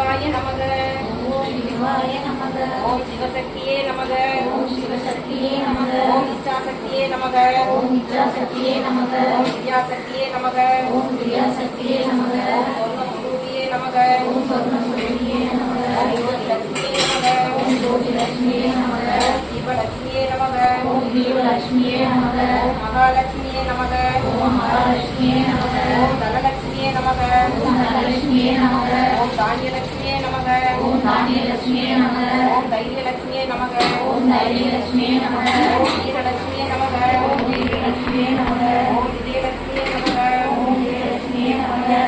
சிவாய நமக ஓம் சிவாய நமக ஓம் சிவசக்தியே நமக ஓம் சிவசக்தியே நமக ஓம் இச்சாசக்தியே நமக ஓம் இச்சாசக்தியே நமக ஓம் வித்யாசக்தியே நமக ஓம் கிரியாசக்தியே நமக ஓம் சொர்ணமுருகியே நமக ஓம் சொர்ணசுரபியே நமக ஓம் ஜோதிலட்சுமியே நமக ஓம் ஜோதிலட்சுமியே நமக ஓம் சிவலட்சுமியே நமக ஓம் தீவலட்சுமியே நமக ஓம் மகாலட்சுமியே நமக ஓம் மகாலட்சுமியே நமக ஓம் தனலட்சுமியே நமக ஓம் தனலட்சுமியே நமக ஓம் தானியலட்சுமியே நமக ஓம் தானியலட்சுமியே நமக ஓம் தைரியலட்சுமியே நமக ஓம் தைரியலட்சுமியே நமக ஓம் வீரலட்சுமியே நமக ஓம் வீரலட்சுமியே நமக ஓம் விஜயலட்சுமியே நமக ஓம் விஜயலட்சுமியே நமக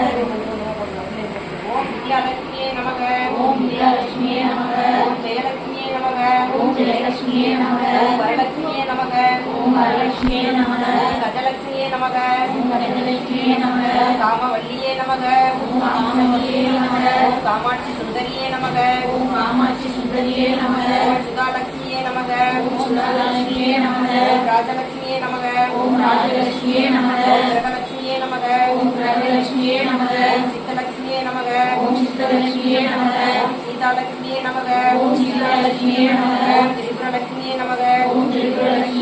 ஓம் வித்யாலட்சுமியே நமக ஓம் வித்யாலட்சுமியே நமக ஓம் ஜெயலட்சுமியே நமக ஓம் ஜெயலட்சுமியே நமக ஓம் வரலட்சுமியே நமக ஓம் வரலட்சுமியே நமக கஜலட்சுமியே நமக ஓம் கஜலட்சுமியே நமக காமவல்லியே நமக ஓம் காமவல்லியே நமக காமாட்சி சுந்தரியே நமக ஓம் காமாட்சி சுந்தரியே நமக சுதாலட்சுமியே நமக ஓம் சுதாலட்சுமியே நமக ராஜலட்சுமியே நமக ஓம் ராஜலட்சுமியே நமக கிரகலட்சுமியே நமக ஓம் கிரகலட்சுமியே நமக சித்தலட்சுமியே நமக ஓம் சித்தலட்சுமியே நமக சீதாலட்சுமியே நமக ஓம் சீதாலட்சுமியே நமக திரிபுரலட்சுமியே நமக ஓம் திரிபுரலட்சுமியே நமக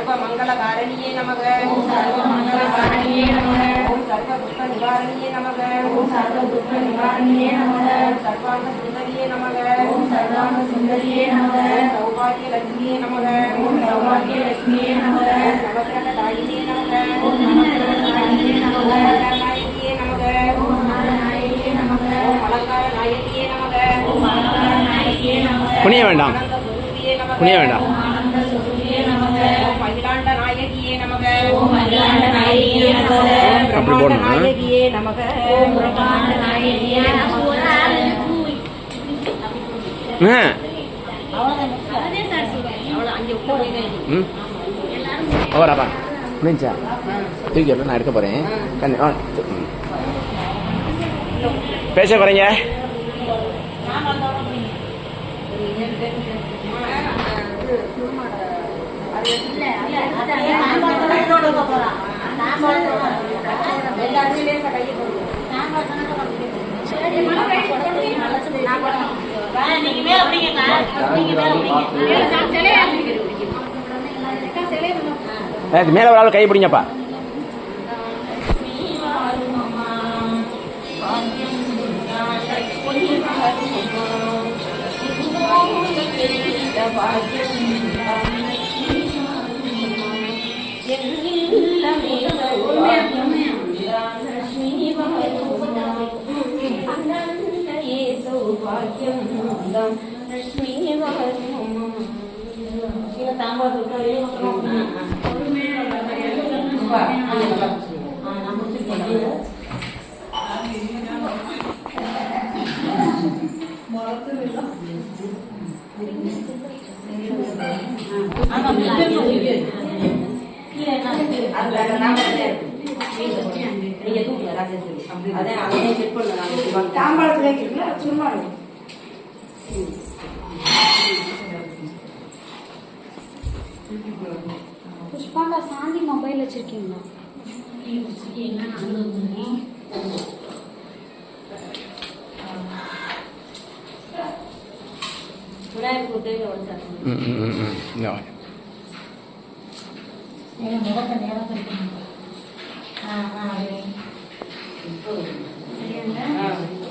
சர்வ மங்களகாரணியே நமக. ஓம் சர்வ மங்களகாரணியே நமக. ஓம் சர்வ துக்க நிவாரணியே நமக. ஓம் சர்வ துக்க நிவாரணியே நமக. சர்வாங்க சுந்தரியே நமக. ஓம் சர்வாங்க சுந்தரியே நமக. சௌபாகிய லட்சுமியே நமக. ஓம் சௌபாகிய லட்சுமியே நமக. ஓம் நவக்கிரக தாயினியே நமக. ஓம் நமக. நாயகியே நமக. ஓம் நாராயணியே நமக. ஓம் அலங்கார நாயகியே நமக. ஓம் அலங்கார நாயகியே நமக. குனிய வேண்டாம் குனிய வேண்டாம். உட்காந்து ம். ஓவராப்பா முடிஞ்சா தூக்கி நான் எடுக்க ம். பேச போகிறீங்க எல்லாருமே லேசா கையை போடுங்க அது மேல ஒரு ஆள் கை பிடிங்கப்பா. பாக்கியம் தாம்பாளத்துல இருக்குல்ல சும்மா புஷ்பாக்கா சாந்தி மொபைல் வச்சிருக்கீங்களா.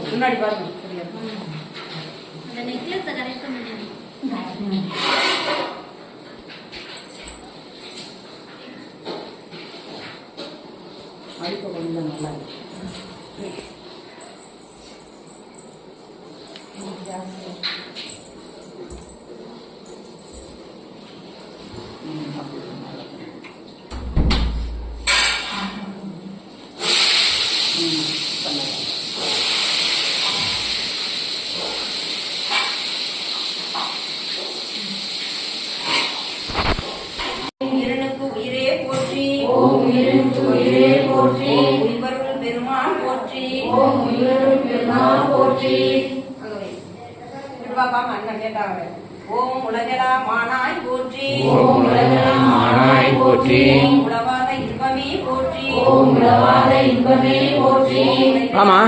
முன்னாடி பாருங்க. சரியா அந்த நெக்லஸை கரெக்ட் பண்ணிடுங்க அடிப்ப கொஞ்சம் நல்லா இருக்கு உயிரனுக்கு உயிரே போற்றி ஓம் உயிருக்கு உயிரே போற்றி ஓம் உய்வருள் பெருமான் போற்றி ஓம் உயிருக்கு பெருமாள் போற்றி அங்க வை. இப்படி பார்க்காம அண்ணன் கேட்டாங்க ஓம் உலகெல்லாம் மானாய் போற்றி ஓம் உலகெல்லாம் மானாய் போற்றி ஓம் உலவாத இன்பமே போற்றி ஆமா.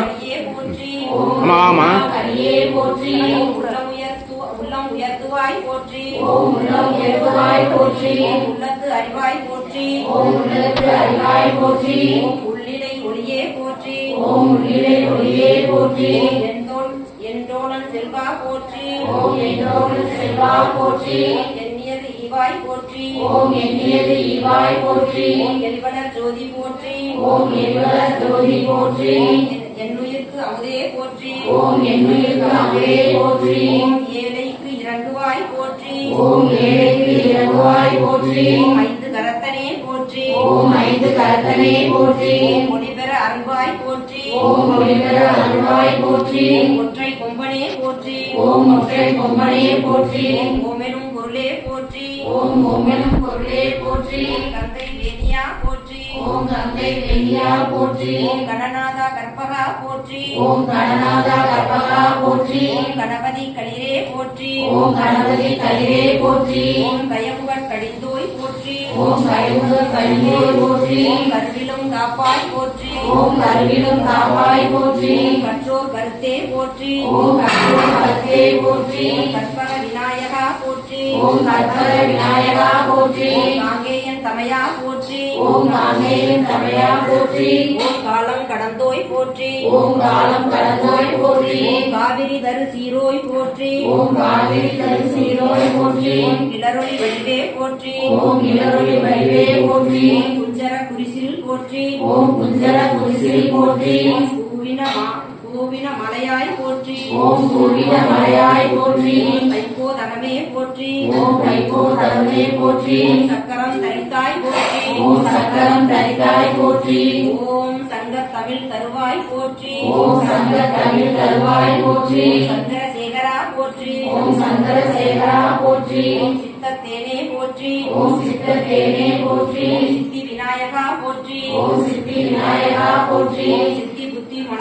ஆமா ஆமா. உள்ளம் உயர்த்து உள்ளம் உயர்த்துவாய் போற்றி ஓம் உள்ளம் உயர்த்துவாய் போற்றி உள்ளத்து அறிவாய் போற்றி ஓம் உள்ளத்து அறிவாய் போற்றி உள்ளிடை ஒளியே போற்றி ஓம் உள்ளிடை ஒளியே போற்றி எந்தோளன் செல்வா போற்றி ஓம் என்னோடு செல்வா போற்றி போற்றி ஓம் எண்ணியது ஈவாய் போற்றி எல்வனர் ஜோதி போற்றி ஓம் எல்வர ஜோதி போற்றி என்- என்னுயிர்க்கு அமுதே போற்றி ஓம் என்னுயிர்க்கு அமுதே போற்றி ஓம் ஏழைக்கு இறங்குவாய் போற்றி ஓம் ஏழைக்கு இறங்குவாய் போற்றி ஓம் ஐந்து கரத்தனே போற்றி ஓம் ஐந்து கரத்தனே போற்றி ஓம் ஒளிபெற அருள்வாய் போற்றி ஓம் ஒளிபெற அருள்வாய் போற்றி ஓம் ஒற்றை கொம்பனே போற்றி ஓம் ஒற்றை கொம்பனே போற்றி ஓம் ஓம் ஓமெனும் பொருளே போற்றி கங்கை வேணியா போற்றி ஓம் கங்கை வெண்ணியா போற்றி ஓம் கணநாதா கற்பகா போற்றி ஓம் கணநாதா கற்பகா போற்றி ஓம் கணபதி களிரே போற்றி ஓம் கணபதி கலிரே போற்றி ஓம் கயமுகன் கடிந்தோய் போற்றி ஓம் கைமுக கலிரே போற்றி ஓம் கருவிலும் காப்பாய் போற்றி ஓம் கருவிலும் காப்பாய் போற்றி கற்றோர் கருத்தே போற்றி ஓம் கருத்தே போற்றி கற்பக போற்றி ஓம் கற்பக விநாயகா போற்றி ஓம் காங்கேயன் தமையா போற்றி ஓம் காங்கேயன் தமையா போற்றி ஓம் காலம் கடந்தோய் போற்றி ஓம் காலம் கடந்தோய் போற்றி ஓம் காவிரி தரு சீரோய் போற்றி ஓம் காவிரி தரு சீரோய் போற்றி ஓம் கிளரொளி வடிவே போற்றி ஓம் இளரொளி வடிவே போற்றி ஓம் குஞ்சர குரிசில் போற்றி ஓம் குஞ்சர குரிசில் போற்றி ஓம் பூவின மா- பூவின மலையாய் போற்றி ஓம் பூவின மலையாய் போற்றி ஓம் தைப்போதனமே போற்றி ஓம் கைகோ தலமே போற்றி சக்கரம் தரித்தாய் போற்றி ஓம் சக்கரம் தரித்தாய் போற்றி ஓம் சங்க தமிழ் தருவாய் போற்றி ஓம் சங்க தமிழ் தருவாய் போற்றி சந்திரசேகரா போற்றி ஓம் சந்திரசேகரா போற்றி ஓம் சித்தத்தேனே போற்றி ஓம் சித்தத்தேனே போற்றி சித்தி விநாயகா போற்றி ஓம் சித்தி விநாயகா போற்றி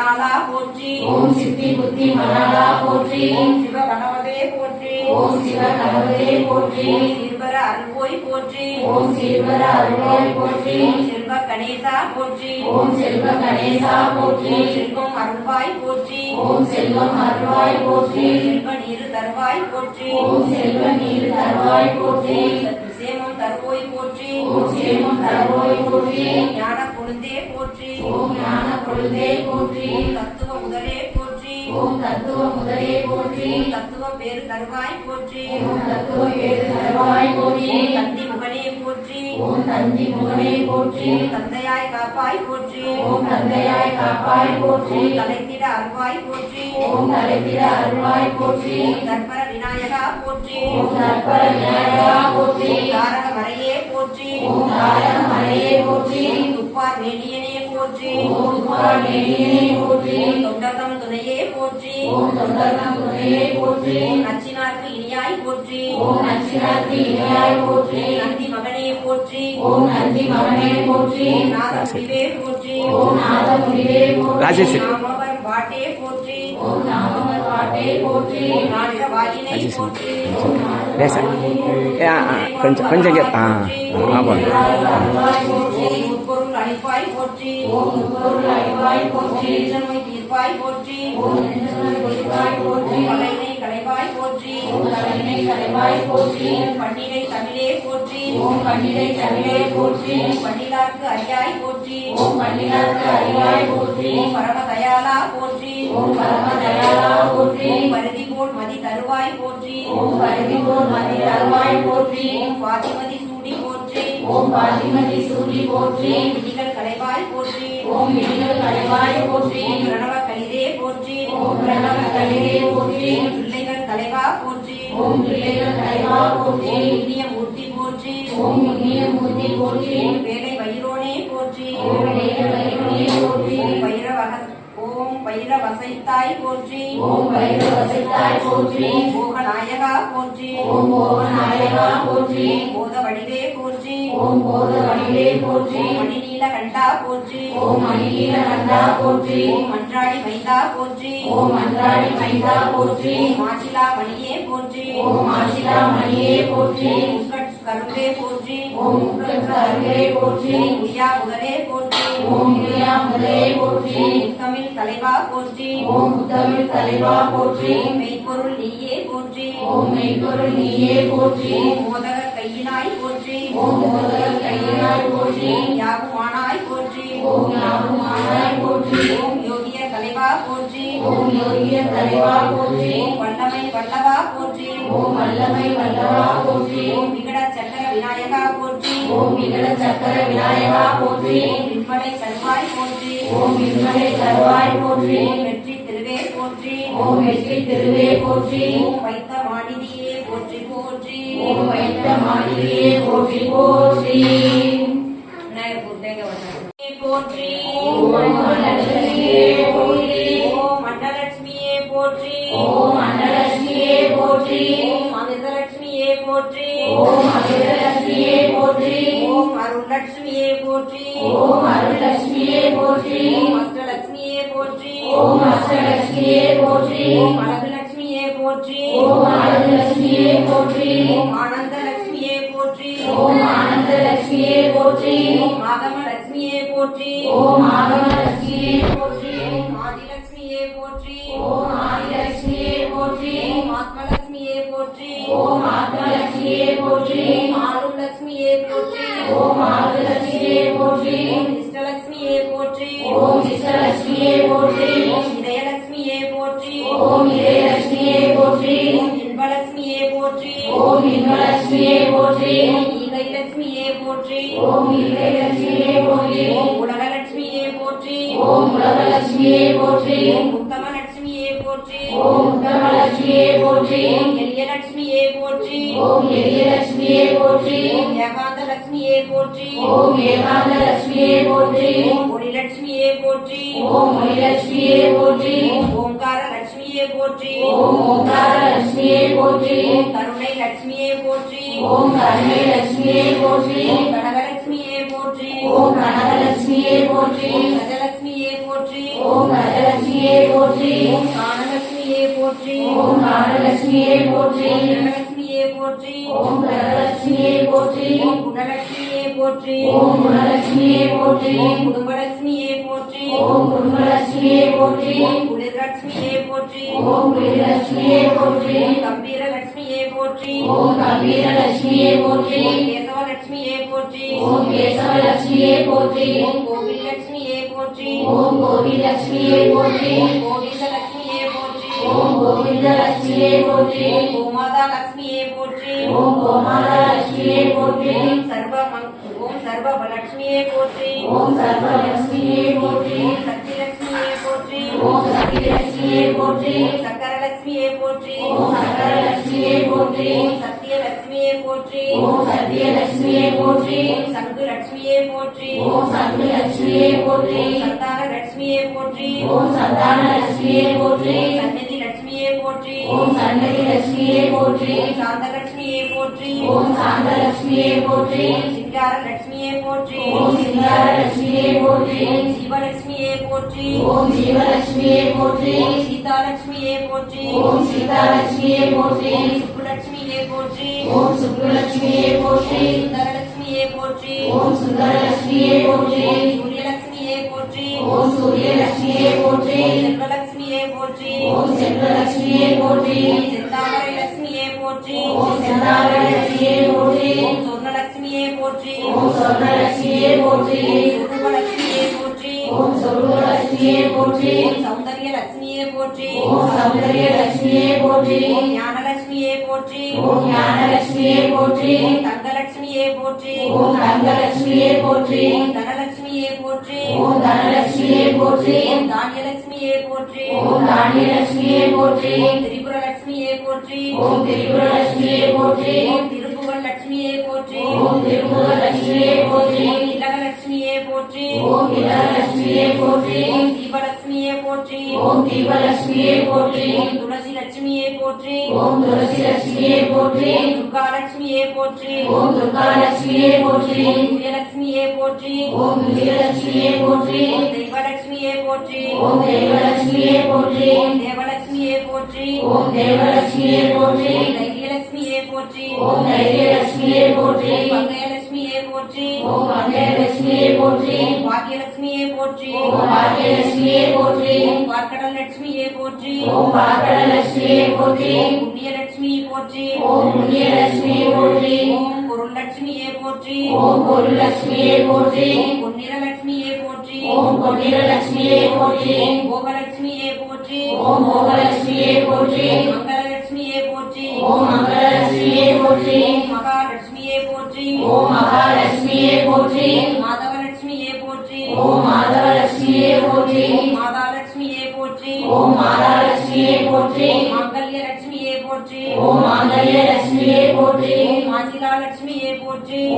மணாலா போற்றி ஓம் சித்தி புத்தி மணாலா போற்றி ஓம் சிவ கணவதே போற்றி ஓம் சிவ கணவரே போற்றி ஓம் சீர்வர அருள்வோய் போற்றி ஓம் சீர்வர அருளாய் போற்றி ஓம் செல்வ கணேசா போற்றி ஓம் செல்வ கணேசா போற்றி ஓம் செல்வம் அருள்வாய் போற்றி ஓம் செல்வம் அருளாய் போற்றி ஓம் செல்வ நீரு தருவாய் போற்றி ஓம் செல்வ நீர் தருவாய் போற்றி ஓம் சேமம் தருவோய் போற்றி ஓம் சேமம் தருவோய் போற்றி ஓம் ஞான கொழுந்தே போற்றி ஓம் ஞான பொழுதே போற்றி ஓம் தத்துவ முதலே போற்றி ஓம் தத்துவ முதலே போற்றி ஓம் தத்துவ பேரு தருவாய் போற்றி ஓம் தத்துவ வேறு தருவாய் போற்றி ஓம் தந்தி முகனே போற்றி ஓம் தந்தி முகனே போற்றி ஓம் தந்தையாய் காப்பாய் போற்றி ஓம் தந்தையாய் காப்பாய் போற்றி ஓம் தலைத்திட அருவாய் போற்றி ஓம் தலைத்திட அருள்வாய் போற்றி ஓம் தர்பர விநாயகா போற்றி ஓம் தற்பர விநாயகா போற்றி ஓம் தாரக போற்றி ஓம் தாரக மலையே போற்றி ஓம் துப்பார் நேரியே போற்றி ஓம் தொண்டகம் துணையே போற்றி ஓம் தொண்டர்ணம் துணையே போற்றி ஓம் நச்சினார்க்கு இனியாய் போற்றி ஓம் நச்சினார்க்கு இணையாய் போற்றி ஓம் நந்தி மகனே போற்றி ஓம் நந்தி மகனே போற்றி ஓம் நாத முடிவே போற்றி ஓம் நாத முடிவே போற்றி ராஜேஷ் நாமவர் பாட்டே போற்றி ஓம் நாமவர் பாட்டே போற்றி ஓம் நாட்ட வாயினை ராஜேஷ் போற்றி லேச ஏ ஆ ஆ, கொஞ்சம் கொஞ்சம் கே ஆ ஆ போங்க அருள்வாய் போற்றி ஓம் முப்பொருள் அளிப்பாய் போற்றி ஓம் முப்பொருள் அழிவாய் போற்றி நெஞ்ச நோய் தீர்ப்பாய் போற்றி ஓம் நெஞ்சநோய் ஒழிவாய் போற்றி ஓம் பகையினை களைவாய் போற்றி ஓம் தலைமை கலைவாய் போற்றி ஓம் பண்டிகை தமிழே போற்றி ஓம் பண்டிகை தமிழே போற்றி ஓம் பண்டிகார்க்கு அறியாய் போற்றி ஓம் பண்டிகார்க்கு அறிவாய் போற்றி ஓம் பரம தயாளா போற்றி ஓம் பரம தயாளா போற்றி ஓம் பருதி போல் மதி தருவாய் போற்றி ஓம் பரதி போல் மதி தருவாய் போற்றி ஓம் பாதிமதி சூடி போற்றி ஓம் பாதிமதி சூரி போற்றி ஓம் விதிகள் களைவாய் போற்றி ஓம் விடிகள் கலைவாய் போற்றி ஓம் பிரணவ கலிதே போற்றி ஓம் பிரணவ கலிரே போற்றி ஓம் பிள்ளைகள் தலைவா போற்றி ஓம் பிள்ளைகள் கலைவா போற்றி ஓம் புண்ணிய மூர்த்தி போற்றி ஓம் புண்ணிய மூர்த்தி போற்றி ஓம் வேலை வயிறோனே போற்றி ஓம் வேத வைகுண்டே போற்றி ஓம் பைரவக ஓம் பைரவசைத்தாய் போற்றி ஓம் வைரவசித்தாய் போற்றி ஓம் போகநாயகா போற்றி ஓம் ஓமநாயகா போற்றி ஓம் போத வடிவே போற்றி ஓம் போத வடிவே போற்றி மணிநீல கண்டா போற்றி ஓம் மணிநீல கண்டா போற்றி ஓம் மன்றாடி மைந்தா போற்றி ஓம் அன்றாடி மைந்தா போற்றி மாசிலா மணியே போற்றி ஓம் ஆசிலா மணியே போற்றி கரும்பே போற்றி ஓம் அருகே போற்றி உரியா முதலே போற்றி ஓம் இளையா முதலே போற்றி முத்தமிழ் தலைவா போற்றி ஓம் முத்தமிழ் தலைவா போற்றி மெய்ப்பொருள் நீயே போற்றி ஓம் மெய்ப்பொருள் நீயே போற்றி மோதக ஓம் மோதகர் கையினாய் போற்றி யாகுமானாய் போற்றி ஓம் யாவும் ஆனாய் போற்றி ஓம் யோகிய தலைவா போற்றி ஓம் யோகிய தலைவா போற்றி ஓம் வல்லமை வல்லவா போற்றி ஓம் வல்லமை வல்லவா போற்றி ஓம் விகட சக்கர விநாயகா போற்றி ஓம் விகட சக்கர விநாயகா போற்றி ஓம் விண்மடை தருவாய் போற்றி ஓம் விண்மலை தருவாய் போற்றி ஓம் வெற்றி திருவே போற்றி ஓம் வெற்றி திருவே போற்றி ஓம் வைத்த போற்றி ஓம் வைத்த மாளிகையே போற்றி. போற்றி விநாயகர் பூர்த்தேக போற்றி ஓம் மண்டலட்சுமியே போற்றி. ஓம் மண்டலட்சுமியே போற்றி. ஓம் அன்னலட்சுமியே போற்றி. ஓம் அமிர்தலட்சுமியே போற்றி. ஓம் அமிர்தலட்சுமியே போற்றி. ஓம் அருள்லட்சுமியே போற்றி. ஓம் அருள்லட்சுமியே போற்றி. ஓம் அஷ்டலட்சுமியே போற்றி. ஓம் அஷ்டலட்சுமியே போற்றி ஓம் போற்றி ஓம் ஆனந்தலட்சுமியே போற்றி ஓம் ஆனந்தலட்சுமியே போற்றி ஓம் ஆனந்தலட்சுமியே போற்றி ஓம் ஆகமலட்சுமியே போற்றி ஓம் ஆகமலட்சுமியே போற்றி போற்றி ஓம் உத்தமலட்சுமியே போற்றி ஓம் எளியலட்சுமியே போற்றி ஓம் எரியலட்சுமியே போற்றி ஓம் ஏகாந்தலட்சுமியே போற்றி ஓம் ஏகாந்தலட்சுமியே போற்றி ஓம் ஒளிலட்சுமியே போற்றி ஓம் மொழிலட்சுமியே போற்றி ஓம் ஓங்கார லட்சுமியே போற்றி ஓம் ஓங்கார லட்சுமியே போற்றி ஓம் கருணை லட்சுமியே போற்றி ஓம் கருணை லட்சுமியே போற்றி ஓம் கனகலட்சுமியே போற்றி ஓம் கனகலட்சுமியே போற்றி ஓம் கஜலட்சுமியே போற்றி ஓம் கஜலட்சுமியே போற்றி ஓம் கானலட்சுமியே போற்றி ஓம் காரலட்சுமியே போற்றி ஓம் கிரகலட்சுமியே போற்றி ஓம் கரலட்சுமியே போற்றி ஓம் குணலட்சுமியே போற்றி ஓம் குணலட்சுமியே போற்றி ஓம் குடும்பலட்சுமியே போற்றி ஓம் குடும்பலட்சுமியே போற்றி ஓம் குளிர்லட்சுமியே போற்றி ஓம் குருலட்சுமியே போற்றி ஓம் கம்பீரலட்சுமியே போற்றி ஓம் கம்பீரலட்சுமியே போற்றி ஓம் கேசவலட்சுமியே போற்றி ஓம் கேசவலட்சுமியே போற்றி ஓம் கோவிலட்சுமியே போற்றி ஓம் கோவிலட்சுமியே போற்றி ஓம் கோவிந்தலட்சுமியே போற்றி ஓம் கோவிந்தலட்சுமியே போற்றி ஓம் கோமாதா லட்சுமியே போற்றி ஓம் கோமாதலட்சுமியே போற்றி ஓம் சர்வ மங்- ஓம் சர்வ லட்சுமியே போற்றி ஓம் சர்வலட்சுமியே போற்றி ஓம் சக்திலட்சுமியே போற்றி ஓம் சக்திலட்சுமியே போற்றி ஓம் சக்கரலட்சுமியே போற்றி ஓம் சக்கரலட்சுமியே போற்றி ஓம் சத்தியலட்சுமியே போற்றி ஓம் சத்யலட்சுமியே போற்றி ஓம் சங்கு லட்சுமியே போற்றி ஓம் சங்குலட்சுமியே போற்றி ஓம் சந்தான லட்சுமியே போற்றி ஓம் சந்தானலட்சுமியே போற்றி ஓம் சந்நிதி லட்சுமியே போற்றி ஓம் சன்னதி லட்சுமியே போற்றி ஓம் சாந்தலட்சுமியே போற்றி ஓம் சாந்தலட்சுமியே போற்றி ஓம் சிங்கார லட்சுமியே போற்றி ஓம் சிங்காரலட்சுமியே போற்றி ஓம் ஜீவலட்சுமியே போற்றி ஓம் ஜீவலட்சுமியே போற்றி ஓம் சீதாலட்சுமியே போற்றி ஓம் சீதாலட்சுமியே போற்றி ஓம் சுப்புலட்சுமியே போற்றி ஓம் சுக்குலட்சுமியே போற்றி சுந்தரலட்சுமியே போற்றி ஓம் சுந்தரலட்சுமியே போற்றி ஓம் சூரியலட்சுமியே போற்றி ஓம் சூரியலட்சுமியே போற்றி ஓம் செல்வலட்சுமியே போற்றி ஓம் செல்வலட்சுமியே போற்றி ஓம் செந்தாமரை லட்சுமியே போற்றி ஓம் செந்தாரலட்சுமியே போற்றி ஓம் சொர்ணலட்சுமியே போற்றி ஓம் சொர்ணலட்சுமியே போற்றி ஓம் சுருபலட்சுமியே போற்றி ஓம் சொர்ணலட்சுமியே போற்றி ஓம் சௌந்தர்ய லட்சுமியே போற்றி ஓம் சௌந்தர்யலட்சுமியே போற்றி ஓம் ஞானலட்சுமியே போற்றி ஓம் ஞானலட்சுமியே போற்றி ஓம் தங்கலட்சுமியே போற்றி ஓம் தங்கலட்சுமியே போற்றி ஓம் தனலட்சுமியே போற்றி ஓம் தனலட்சுமியே போற்றி ஓம் தானியலட்சுமியே போற்றி ஓம் தானியலட்சுமியே போற்றி ஓம் திரிபுரலட்சுமியே போற்றி ஓம் திரிபுரலட்சுமியே போற்றி ஓம் திருப்புகழ் லட்சுமியே போற்றி ஓம் திருமுகலட்சுமியே போற்றி ஓம் திலகலட்சுமியே போற்றி போற்றி ஓம் கிரகலட்சுமியே போற்றி ஓம் தீபலட்சுமியே போற்றி ஓம் தீபலட்சுமியே போற்றி ஓம் துளசி லட்சுமியே போற்றி ஓம் துளசி லட்சுமியே போற்றி ஓம் துர்கா லட்சுமியே போற்றி ஓம் துர்கா லட்சுமியே போற்றி ஓம் விஜயலட்சுமியே போற்றி ஓம் விஜயலட்சுமியே போற்றி ஓம் தெய்வலட்சுமியே போற்றி ஓம் தெய்வலட்சுமியே போற்றி ஓம் தேவலட்சுமியே போற்றி ஓம் தேவலட்சுமியே போற்றி ஓம் தைரியலட்சுமியே போற்றி ஓம் தைரியலட்சுமியே போற்றி ஓம் பங்கயலட்சுமியே போற்றி ஓம் மங்கலட்சுமியே போற்றி ஓம் பாக்கியலட்சுமியே போற்றி ஓம் பாக்கியலட்சுமியே போற்றி ஓம் பார்க்கடல் லட்சுமியே போற்றி ஓம் பாக்கடலட்சுமியே போற்றி ஓம் புண்ணியலட்சுமி போற்றி ஓம் புண்ணியலட்சுமியே போற்றி ஓம் பொருள் லட்சுமியே போற்றி ஓம் பொருளட்சுமியே போற்றி ஓம் பொன்னிறலட்சுமியே போற்றி ஓம் பொன்னிறலட்சுமியே போற்றி ஓம் போகலட்சுமியே போற்றி ஓம் போகலட்சுமியே போற்றி ஓம் மங்களலட்சுமியே போற்றி ஓம் மங்களலட்சுமியே போற்றி ஓம் மகாலட்சுமியே போற்றி ஓம் மகாலட்சுமியே போற்றி ஓம்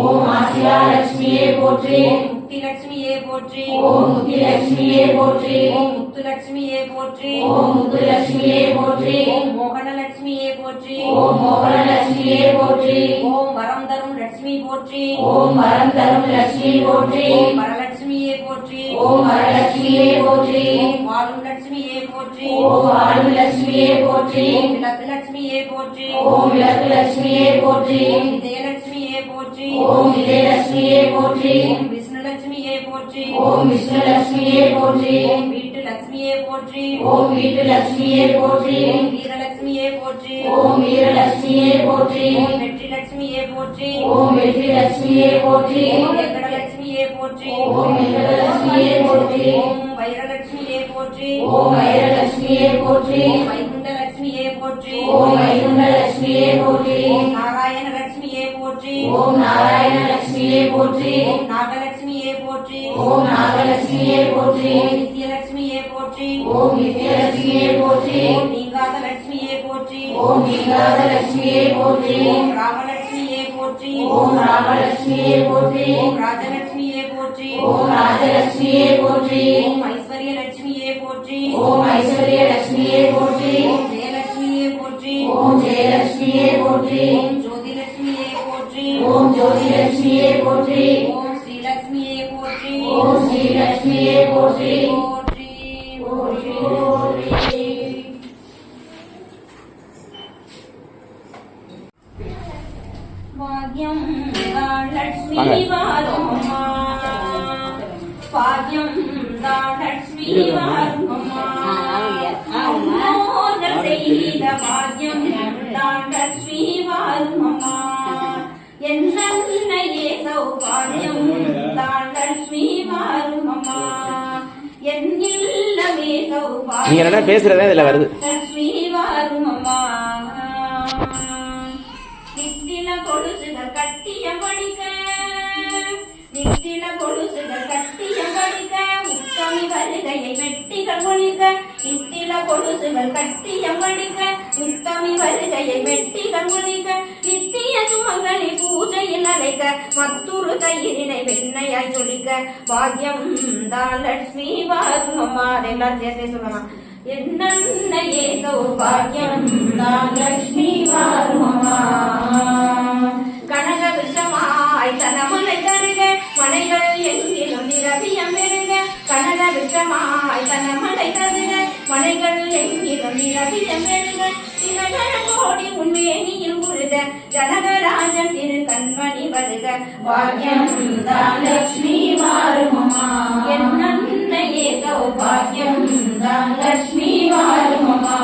போற்றி ஓம் மாசிலாலட்சுமியே போற்றி ஓம் முக்திலட்சுமியே போற்றி ஓம் முத்திலட்சுமியே போற்றி ஓம் முத்துலட்சுமியே போற்றி ஓம் முத்துலட்சுமியே போற்றி ஓம் மோகனலட்சுமியே போற்றி ஓம் மோகனலட்சுமியே போற்றி ஓம் வரம் தரும் லட்சுமி போற்றி ஓம் வரம் தரும் லட்சுமி போற்றி ஓம் வரலட்சுமியே போற்றி ஓம் வரலட்சுமியே போற்றி ஓம் வாழும் லட்சுமியே போற்றி ஓம் வாழும் லட்சுமியே போற்றி ஓம் விளக்கு லட்சுமியே போற்றி ஓம் விளக்கு லட்சுமியே போற்றி ஓம் விஜயலட்சுமியே போற்றி ஓம் விஜயலட்சுமியே போற்றி ஓம் விஷ்ணுலட்சுமியே போற்றி ஓம் விஷ்ணுலட்சுமியே போற்றி ஓம் வீட்டு லட்சுமியே போற்றி ஓம் வீட்டு லட்சுமியே போற்றி ஓம் வீரலட்சுமியே போற்றி ஓம் வீரலட்சுமியே போற்றி ஓம் வெற்றி லட்சுமியே போற்றி ஓம் வெற்றி லட்சுமியே போற்றி ஓம் வெங்கடலட்சுமியே போற்றி ஓம் வெங்கடலட்சுமியே போற்றி ஓம் வைரலட்சுமியே போற்றி ஓம் ஓம் நீங்காத லட்சுமியே போற்றி ஓம் ராமலட்சுமியே போற்றி ஓம் ராமலட்சுமியே போற்றி ஓம் ராஜலட்சுமியே போற்றி ஓம் ராஜலட்சுமியே போற்றி ஓம் ஐஸ்வர்ய லட்சுமியே போற்றி ஓம் ஐஸ்வர்ய லட்சுமியே போற்றி ஓம் ஜெயலட்சுமியே போற்றி ஓம் ஜெயலட்சுமியே போற்றி ஓம் ஜோதிலட்சுமியே போற்றி ஓம் ஜோதிலட்சுமியே போற்றி ஓம் ஸ்ரீலட்சுமியே போற்றி ஓம் ஸ்ரீலட்சுமியே போற்றி போற்றி போற்றி போற்றி வாருமம்மா முன்னோர்கள் செய்த பாக்யம் தான் லட்சுமி வாருமம்மா என்னையே சௌபாகியம் தான் லட்சுமி வாருமம்மா என் இல்லமே சௌபாகியம் நீங்க என்ன பேசுறதே இதுல வருது. லட்சுமி வாருமம்மா கொலுசுகள் கட்டிய படிக்க நித்தில கொலுசுகள் கட்டிய படிக்க முத்தமி வருகையை வெட்டிகள் ஒழிக்க. நித்தில கொலுசுகள் கட்டிய படிக்க முத்தமி வருகையை வெட்டிகள் ஒழிக்க. நித்திய சுமங்களை பூஜையில் அழைக்க மத்துரு தயிரினை வெண்ணையாய் சொலிக்க பாக்யம் தான் லட்சுமி வாருமம்மா அதெல்லாம் சேர்த்தே சொல்லலாம். என்னன்னையே சௌபாகியம் தான் லட்சுமி வாருமம்மா கனக விஷமாய் கனமுலை தருக மனைகள் எங்கிலும் நிரவியம் பெருக. கனக விஷமாய் தனமலை தருக மனைகள் எங்கிலும் நிரவியம் பெருக. தினகர கோடி உண்மேனியில் உருக ஜனகராஜன் திரு கண்மணி வருக. பாக்யம் தான் லட்சுமி மாறுமமா என் நன்னையே சௌபாகியம் தான் லட்சுமி மாறுமமா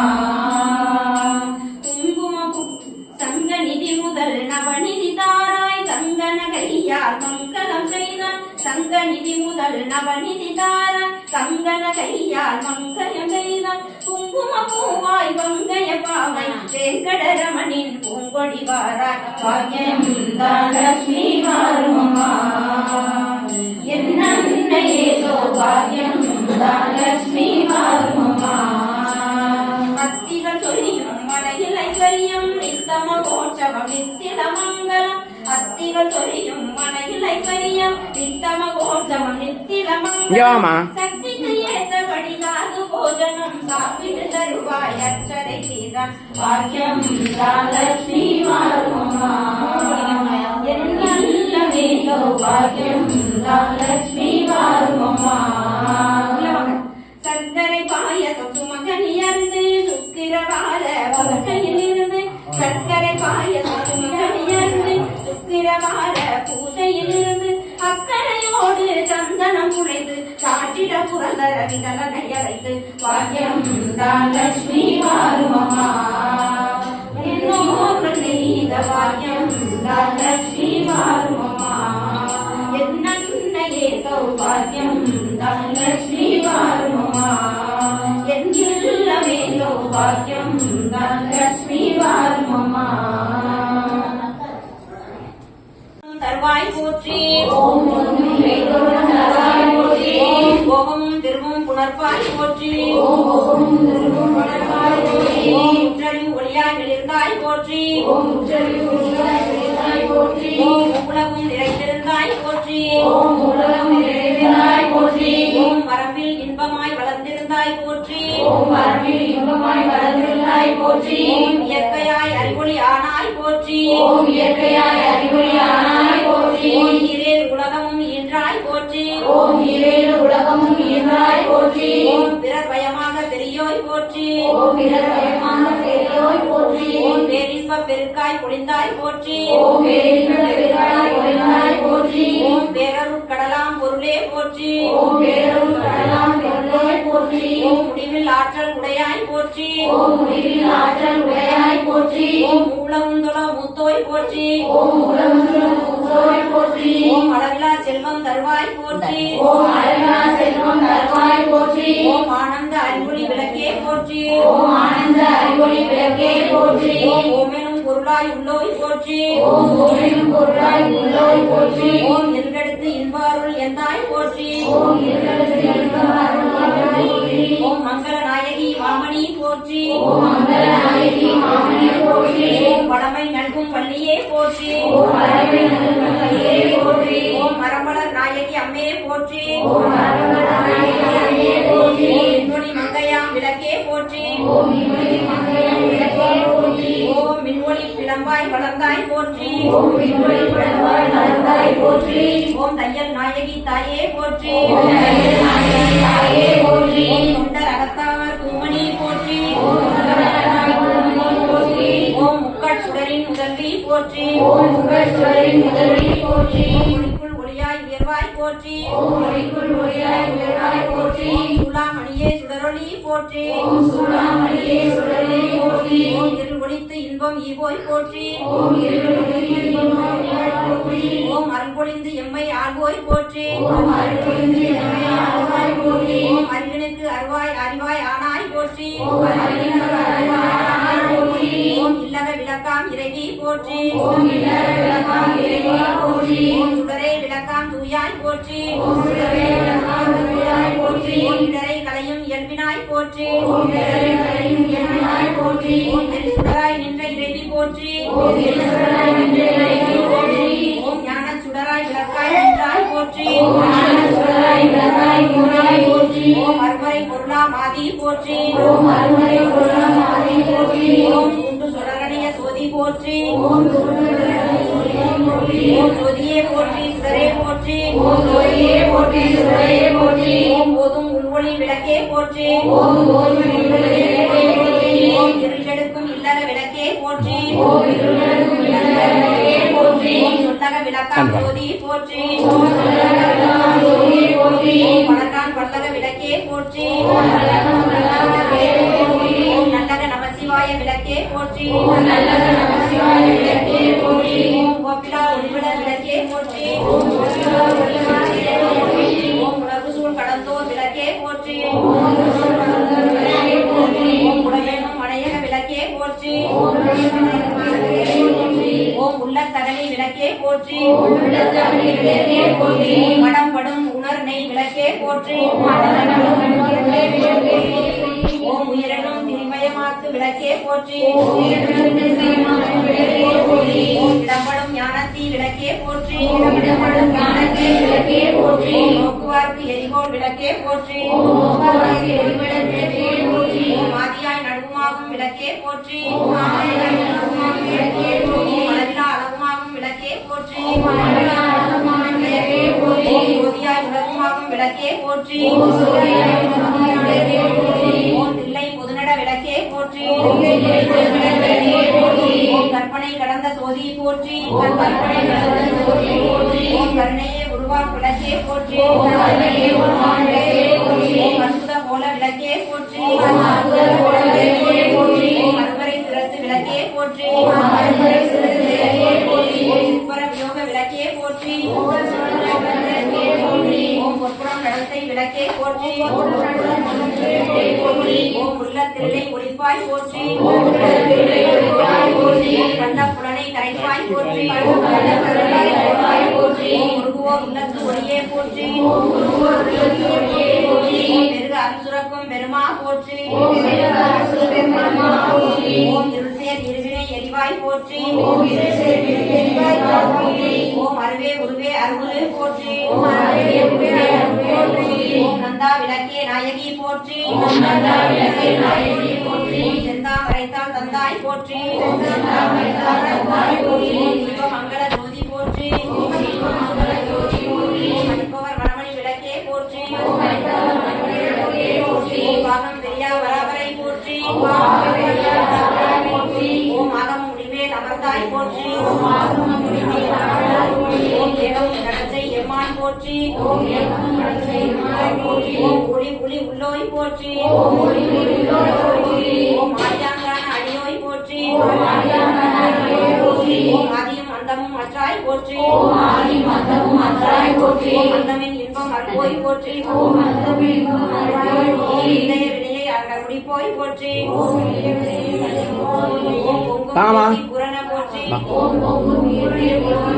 முதல் நவநிதி தாராய் தங்க நகையார் மங்களம் செய்தார். சங்க நிதி முதல் நவநிதி தாராய் தங்க நகையார் மங்களம் செய்தார். குங்கும பூவாய் வங்கய பாவை வெங்கடரமணின் பூங்கொடி வாராய் பாக்கியம் லட்சுமி வாருமம்மா என்ன அன்னையே சௌபாகியம் லட்சுமி நித்தம கோட்சவம் நித்தில மங்களம் அத்திகள் சொரியும் மனையில் ஐஸ்வர்யம். நித்தம கோஷமம் நித்திலமம் இங்க வாம்மா. சக்திக்கு ஏற்றபடி சாது போஜனம். தருவாய் அச்சரை பாக்கியம் சர்க்கரை பாயசம் சுமகனியர்ந்து சுக்கிரவார இருந்து சர்க்கரை பாயசம் சுமகனியர்ந்து சுக்கிரவார பூஜையில் அக்கறையோடு சந்தனம் உழைத்து சாற்றிட புரந்தர விதலனை அழைத்து பாக்கியம் தான் லட்சுமி மாறுமம்மா பாக்கியம் தான் லட்சுமி மாறுமம்மா என்னன்னையே சௌபாக்கியம் தான் லட்சுமி வாருமம்மா. என் சௌபாக்கியம் சௌபாகியம் தருவாய் போற்றி. ஓம் திருவும் புணர்வாய் போற்றி. ஒளியாய் வெளிர்ந்தாய் போற்றி. போற்றி உலகம் நிறைந்திருந்தாய் போற்றி. ஓம் உலகம் நிறைந்திருந்தாய் போற்றி. ஓம் வரம்பில் இன்பமாய் வளர்ந்திருந்தாய் போற்றி. ஓம் வரம்பில் இன்பமாய் வளர்ந்திருந்தாய் போற்றி. ஓம் இயற்கையாய் அறிவொளி ஆனாய் போற்றி. ஓம் இயற்கையாய் அறிவொளி ஆனாய் போற்றி. ஓம் இரேல் உலகமும் ஈன்றாய் போற்றி. ஓம் இரேல் உலகமும் ஈன்றாய் போற்றி. ஓம் பிறர் பயமாக பெரியோய் போற்றி. ஓம் பிறர் பயமாக பெரியோய் போற்றி. ஓம் பேரின்ப பெருக்காய் பொழிந்தாய் போற்றி ஓம் பேரின்ப பெருக்காய் பொழிந்தாய் போற்றி ஓம் கடலாம் பொருளே போற்றி ஓம் கடலாம் பொருளே போற்றி ஓம் முடிவில் ஆற்றல் உடையாய் போற்றி ஓம் முடிவில் ஆற்றல் உடையாய் போற்றி ஓம் மூலமுந்தொல மூத்தோய் போற்றி ஓம் மூலமுந்தொல மூத்தோய் போற்றி ஓம் அளவிலா செல்வம் தருவாய் போற்றி ஓம் அளவிலா செல்வம் தருவாய் போற்றி ஓம் ஆனந்த அறிவொளி விளக்கே போற்றி ஓம் ஆனந்த அறிவொளி விளக்கே போற்றி ஓம் ஓமெனும் பொருளாய் உள்ளோய் போற்றி. ஓம் ஓமெனும் பொருளாய் உள்ளோய் போற்றி. ஓம் எங்கெடுத்து இன்பாருள் எந்தாய் போற்றி. ஓம் இன்பாருள் ஓம் மங்கள நாயகி மாமணி போற்றி. ஓம் மங்கள நாயகி மாமணி போற்றி. ஓம் வடமை நல்கும் வள்ளியே போற்றி. ஓம் வடமை நல்கும் வள்ளியே போற்றி. ஓம் மரமலர் நாயகி அம்மே போற்றி. ஓம் மரமலர் விளக்கே போற்றி. ஓம் மின்மொழி மங்கையாம் விளக்கே போற்றி ஓம் மின்மொழி பிளம்பாய் வளர்ந்தாய் போற்றி. ஓம் மின்மொழி பிளம்பாய் வளர்ந்தாய் போற்றி ஓம் தையல் நாயகி தாயே போற்றி. ஓம் தையல் நாயகி தாயே போற்றி ஓம் தொண்டர் அகத்தாவர் தூமணி போற்றி ஓம் தொண்டர் அகத்தாவர் தூமணி போற்றி ஓம் முக்கட் சுடரின் முதல்வி போற்றி. ஓம் முக்கட் சுடரின் முதல்வி போற்றி ஓம் ஒளிக்குள் ஒளியாய் உயர்வாய் போற்றி. போற்றி. ஓம் சூளாமணியே சுடரொளி போற்றி. ஓம் சூளாமணியே சுடரொளி போற்றி. இருள் ஒளித்து இன்பம் ஈவோய் போற்றி. ஓம் அருள்பொழிந்து எம்மை ஆள்வோய் போற்றி. ஓம் அருள்பொழிந்து எம்மை ஆள்வாய் போற்றி. ஓம் அறிவினுக்கு அருவாய் அறிவாய் ஆனாய் போற்றி. விளக்காம் இறைவி போற்றி ஓம் இல்லக விளக்காம் இறைவி போற்றி ஓம் சுடரே விளக்காம் தூயாய் போற்றி ஓம் சுடரே விளக்காம் தூயாய் போற்றி ஓம் இடரை கலையும் இயல்பினாய் போற்றி ஓம் இடரை கலையும் இயல்பினாய் போற்றி ஓம் சுடராய் நின்ற இறைவி போற்றி ஓம் சுடராய் நின்ற இறைவி போற்றி ஓம் ஞான சுடராய் விளக்காய் நின்றாய் போற்றி ஓம் ஞான சுடராய் விளக்காய் நின்றாய் போற்றி ஓம் அருமறை பொருளா மாதி போற்றி ஓம் அருமறை பொருளா மாதி போற்றி ஓம் போற்றி ஓம் ஜோதியே போற்றி சுடரே போற்றி. ஓம் ஜோதியே போற்றி சுடரே போற்றி ஓம் போதும் உள்வொளி விளக்கே போற்றி. ஓம் போதும் இருளெடுக்கும் இல்லற விளக்கே போற்றி. ஓம் இருளெடுக்கும் இல்லற விளக்கே போற்றி ஓம் சொல்லக விளக்காம் ஜோதி போற்றி. ஓம் சொல்லக விளக்காம் ஜோதி போற்றி ஓம் வளர்கான் வல்லக விளக்கே போற்றி. ஓம் வளர்கான் வல்லக விளக்கே போற்றி ஓம் நல்லக நமசிவாய விளக்கே போற்றி ஓம் நல்லக நமசிவாய விளக்கே போற்றி ஓம் கோபிலா விளக்கே போற்றி ஓம் கோபிலா ஒளிவிட விளக்கே போற்றி ஓம் கடந்தோர் விளக்கே போற்றி ஓம் உலகு சூழ் கடந்தோர் விளக்கே போற்றி ஓம் உடவேனும் மடையக விளக்கே போற்றி ஓம் உடவேனும் விளக்கே போற்றி ஓம் உள்ள தகலி விளக்கே போற்றி ஓம் உள்ள தகலி விளக்கே போற்றி ஓம் மடம் படும் உணர் நெய் விளக்கே போற்றி ஓம் மடம் படும் உணர் நெய் விளக்கே போற்றி திரிமயமாக்கு விளக்கே போற்றி இடம்படும் ஞானத்தி விளக்கே போற்றி ஞானத்தை நோக்குவார்க்கு எரிகோள் விளக்கே போற்றி ஆதியாய் நடுவுமாகும் விளக்கே போற்றி அளவிலா அளவுமாகும் விளக்கே போற்றி விளக்கே போற்றி. போற்றி. ஓம் கற்பனை கடந்த சோதி போற்றி ஓம் கருணையே உருவாம் விளக்கே போற்றி ஓம் அற்புத கோல விளக்கே போற்றி ஓம் அறுவரை விளக்கே போற்றி சிற்பர வியோக. ஓம் பொற்புறம் நடத்தை விளக்கே போற்றி ஓம் பொற்புறம் போற்றி. ஓம் புலனை கரைப்பாய் போற்றி முருகுவோர் உள்ளத்து ஒளியே போற்றி பெருக அருசுரக்கும் பெருமா போற்றி ஓம் பெருக பெருமா போற்றி. ஓம் அருவே உருவே அருகுரு போற்றி ஓம் நந்தா விளக்கே நாயகி போற்றி செந்தா மறைத்தாள் தந்தாய் போற்றி மங்கள ஜோதி போற்றி அடிப்பவர் வனமணி விளக்கே போற்றி பாகம் பெரியா வராவரை போற்றி அமர்ந்தாய் போற்றி ஓம் ஏகம் நடத்தை எம்மான் போற்றி ஓம் ஒளி ஒளி உள்ளோய் போற்றி ஓம் ஒளி ஒளி உள்ளோய் போற்றி. ஓம் ஆதியாங்கான அடியோய் போற்றி ஓம் ஆதியும் அந்தமும் அற்றாய் போற்றி அந்தமின் இன்பம் அற்போய் போற்றி. இதய வினையை அருள் முடிப்போய் போற்றி ஓம் இறைவனே போற்றி. ஓம் பொங்கும் தாமா. புரண போற்றி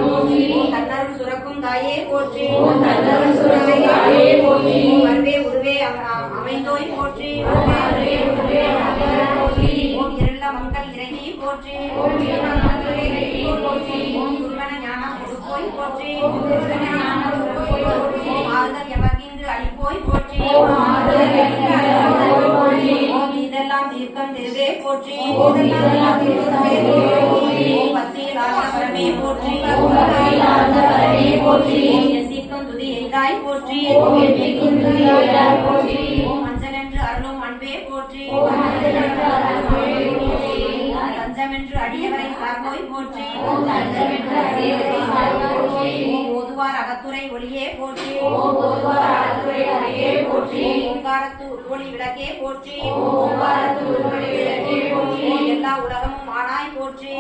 போற்றி. தன்னருள் சுரக்கும் தாயே போற்றி தன்னருள் சுரக்கும் தாயே போற்றி. ஓம் உருவே அமைந்தோய் போற்றி ஓம் இருள இறங்கி போற்றி ஓம் ஞானம் கொடுப்போய் போற்றி ஆறுதல் அழிப்போய் போற்றி. ஓம் இதெல்லாம் தீர்க்கம் திருவே போற்றி. ஓம் தீர்க்கம் திருவே போற்றி. போற்றி. எசிக்கும் துதி எய்தாய் போற்றி. ஓம் அஞ்சலென்று அருளும் அன்பே போற்றி. போற்றி. ஓதுவார் அகத்துறை ஒளியே போற்றி. ஓங்காரத்து உள்வொளி விளக்கே போற்றி. எல்லா உலகமும் ஆனாய் போற்றி.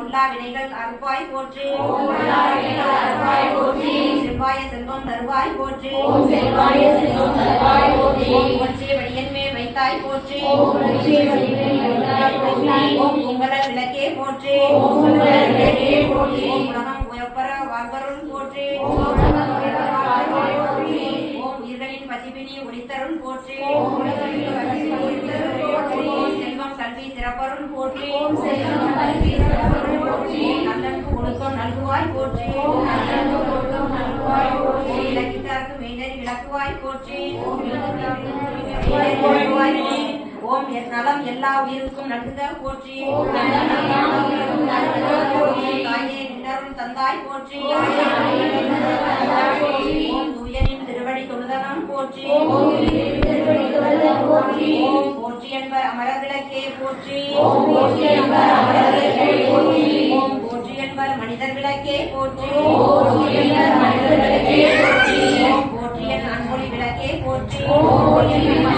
எல்லா வினைகள் அறுப்பாய் போற்றி. செவ்வாய செல்வம் தருவாய் போற்றி. செல்வாய செல்வம் தருவாய் போற்றி. வழியன் மேல் வைத்தாய் போற்றி ஓம் விளக்கே போற்றி உலகம் உயப்பர வாழ்வருள் போற்றி உயிர்களின் பசிபினி ஒளித்தருள் போற்றி செல்வம் கல்வி சிறப்பருள் போற்றி நல்லன்பு ஒழுக்கம் நல்குவாய் போற்றி ஓம் நல்லன்பு ஒழுக்கம் நல்குவாய் போற்றி. இலக்கிட்டார்க்கு மெய்நெறி விளக்குவாய் போற்றி. ஓம் நலம். எல்லா உயிருக்கும் நல்குக போற்றி. தாயே நின்றருள் தந்தாய் போற்றி. ஓம் தூயனின் திருவடி தொழுதனம் போற்றி. போற்றி. என்பர் அமரர் விளக்கே போற்றி. போற்றி என்பர் போற்றி. என்பர் மனிதர் விளக்கே போற்றி போற்றி. என்பர் மனிதர் விளக்கே போற்றி. Oh,